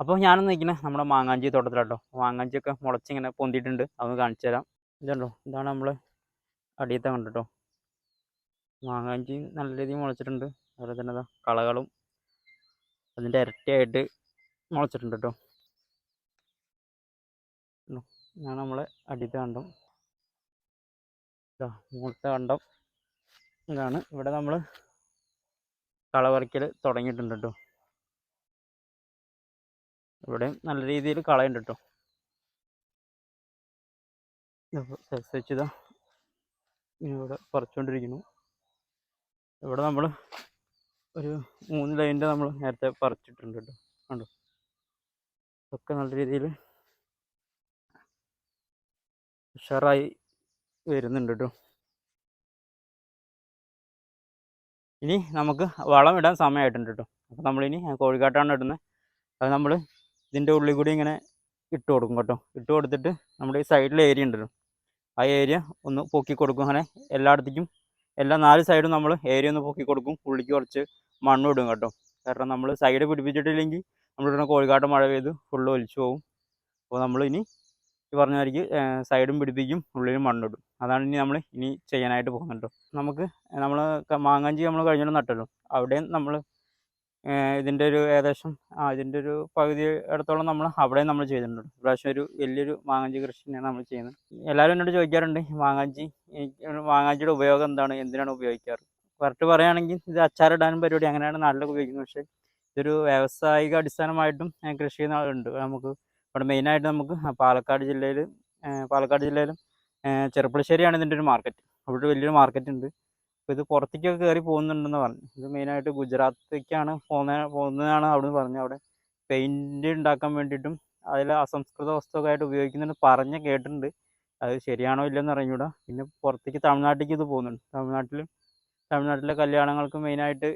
അപ്പോൾ ഞാനൊന്ന് നിൽക്കണേ നമ്മുടെ മാങ്ങാഞ്ചി തോട്ടത്തിലാട്ടോ. മാങ്ങാഞ്ചിയൊക്കെ മുളച്ചിങ്ങനെ പൊന്തിയിട്ടുണ്ട്. അതൊന്ന് കാണിച്ചു തരാം. ഇതുണ്ടോ? ഇതാണ് നമ്മൾ അടിയത്തെ കണ്ടിട്ടോ. മാങ്ങാഞ്ചി നല്ല രീതിയിൽ മുളച്ചിട്ടുണ്ട്. അതുപോലെ തന്നെ കളകളും അതിന്റെ ഇരട്ടിയായിട്ട് മുളച്ചിട്ടുണ്ട് കേട്ടോ ഇതാണ് നമ്മളെ അടിയത്തെ കണ്ടം. ഇതാ മുകളിലത്തെ കണ്ടം. ഇതാണ് ഇവിടെ നമ്മൾ കള പറിക്കൽ തുടങ്ങിയിട്ടുണ്ട് കേട്ടോ ഇവിടെയും നല്ല രീതിയിൽ കളയുണ്ട് കേട്ടോ വെച്ചതാ ഇവിടെ പറിച്ചുകൊണ്ടിരിക്കുന്നു ഇവിടെ നമ്മൾ ഒരു മൂന്ന് ലൈനിന്റെ നമ്മൾ നേരത്തെ പറിച്ചിട്ടുണ്ട് കേട്ടോ കണ്ടോ? ഒക്കെ നല്ല രീതിയിൽ ഉഷാറായി വരുന്നുണ്ട് കേട്ടോ ഇനി നമുക്ക് വളം ഇടാൻ സമയമായിട്ടുണ്ട് കേട്ടോ അപ്പോൾ നമ്മളിനി കോഴിക്കാട്ടാണ് ഇടുന്നത് അത് നമ്മൾ ഇതിന്റെ ഉള്ളിൽ കൂടി ഇങ്ങനെ ഇട്ട് കൊടുക്കും കേട്ടോ. ഇട്ട് കൊടുത്തിട്ട് നമ്മുടെ ഈ സൈഡിൽ ഏരിയ ഉണ്ടല്ലോ. ആ ഏരിയ ഒന്ന് പൊക്കി കൊടുക്കും അങ്ങനെ എല്ലായിടത്തേക്കും. എല്ലാ നാല് സൈഡും നമ്മൾ ഏരിയ ഒന്ന് പൊക്കി കൊടുക്കും. ഉള്ളിക്ക് കുറച്ച് മണ്ണ് ഇടും കേട്ടോ. കാരണം നമ്മൾ സൈഡ് പിടിപ്പിച്ചിട്ടില്ലെങ്കിൽ നമ്മളിടുന്ന കോഴിക്കാട്ട് മഴ പെയ്ത് ഫുള്ള് ഒലിച്ചു പോകും. അപ്പോൾ നമ്മൾ ഇനി ഈ പറഞ്ഞ സൈഡും പിടിപ്പിക്കും ഉള്ളിലും മണ്ണിടും അതാണ് ഇനി നമ്മൾ ഇനി ചെയ്യാനായിട്ട് പോകുന്നുണ്ടോ നമുക്ക് നമ്മൾ മാങ്ങാഞ്ചി നമ്മൾ കഴിഞ്ഞിട്ട് നട്ടല്ലോ. അവിടെയും നമ്മൾ ഇതിന്റെ ഒരു ഏകദേശം ആ ഇതിന്റെ ഒരു പകുതി ഇടത്തോളം നമ്മൾ അവിടെ നമ്മൾ ചെയ്തിട്ടുണ്ട്. പ്രാവശ്യം ഒരു വലിയൊരു മാങ്ങാഞ്ചി കൃഷി തന്നെയാണ് നമ്മൾ ചെയ്യുന്നത്. എല്ലാവരും എന്നോട് ചോദിക്കാറുണ്ട് മാങ്ങാഞ്ചി മാങ്ങാഞ്ചിയുടെ ഉപയോഗം എന്താണ്? എന്തിനാണ് ഉപയോഗിക്കാറ്? കറക്റ്റ് പറയുകയാണെങ്കിൽ ഇത് അച്ചാറിടാനും പരിപാടി അങ്ങനെയാണ് നാട്ടിലൊക്കെ ഉപയോഗിക്കുന്നത്. പക്ഷേ ഇതൊരു വ്യാവസായിക അടിസ്ഥാനമായിട്ടും കൃഷി ചെയ്യുന്നുണ്ട് നമുക്ക് ഇവിടെ മെയിനായിട്ട് നമുക്ക് പാലക്കാട് ജില്ലയിൽ പാലക്കാട് ജില്ലയിലും ചെറുപ്പളശ്ശേരിയാണ് ഇതിന്റെ ഒരു മാർക്കറ്റ് അവിടെ വലിയൊരു മാർക്കറ്റ് ഉണ്ട്. ഇത് പുറത്തേക്കൊക്കെ കയറി പോകുന്നുണ്ടെന്ന് പറഞ്ഞു. ഇത് മെയിനായിട്ട് ഗുജറാത്തേക്കാണ് പോകുന്ന പോകുന്നതാണ് അവിടെ നിന്ന് പറഞ്ഞു. അവിടെ പെയിന്റ് ഉണ്ടാക്കാൻ വേണ്ടിയിട്ടും അതിൽ അസംസ്കൃത വസ്തുവൊക്കെ ഉപയോഗിക്കുന്നുണ്ട് പറഞ്ഞ് കേട്ടിട്ടുണ്ട്. അത് ശരിയാണോ ഇല്ലെന്ന് അറിഞ്ഞൂടാ. പിന്നെ പുറത്തേക്ക് തമിഴ്നാട്ടിലേക്ക് ഇത് പോകുന്നുണ്ട്. തമിഴ്നാട്ടിൽ തമിഴ്നാട്ടിലെ കല്യാണങ്ങൾക്ക് മെയിനായിട്ട്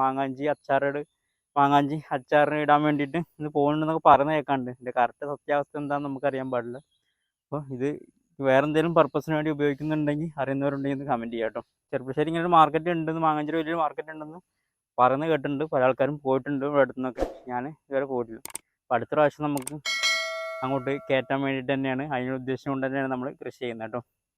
മാങ്ങാഞ്ചി അച്ചാറിട് മാങ്ങാഞ്ചി അച്ചാറിന് ഇടാൻ വേണ്ടിയിട്ട് ഇത് പോകുന്നുണ്ടെന്നൊക്കെ പറഞ്ഞ് കേൾക്കാണ്ട് ഇതിന്റെ കറക്റ്റ് സത്യാവസ്ഥ എന്താണെന്ന് നമുക്കറിയാൻ പാടില്ല. അപ്പോൾ ഇത് വേറെ എന്തെങ്കിലും പർപ്പസിന് വേണ്ടി ഉപയോഗിക്കുന്നുണ്ടെങ്കിൽ അറിയുന്നവരുണ്ടെങ്കിൽ കമന്റ് ചെയ്യാം കേട്ടോ ചെറുപ്പശ്ശേരി ഇങ്ങനെ ഒരു മാർക്കറ്റ് ഉണ്ടെന്ന് മാങ്ങാഞ്ചേരി വലിയൊരു മാർക്കറ്റ് ഉണ്ടെന്ന് പറയുന്ന കേട്ടിട്ടുണ്ട്. പല ആൾക്കാരും പോയിട്ടുണ്ട് ഇവിടെ അടുത്തുനിന്നൊക്കെ. ഞാൻ ഇതുവരെ പോയിട്ടില്ല. അപ്പം അടുത്ത പ്രാവശ്യം നമുക്ക് അങ്ങോട്ട് കയറ്റാൻ വേണ്ടിയിട്ട് തന്നെയാണ്. അതിനുള്ള ഉദ്ദേശം കൊണ്ട് തന്നെയാണ് നമ്മൾ കൃഷി ചെയ്യുന്നത് കേട്ടോ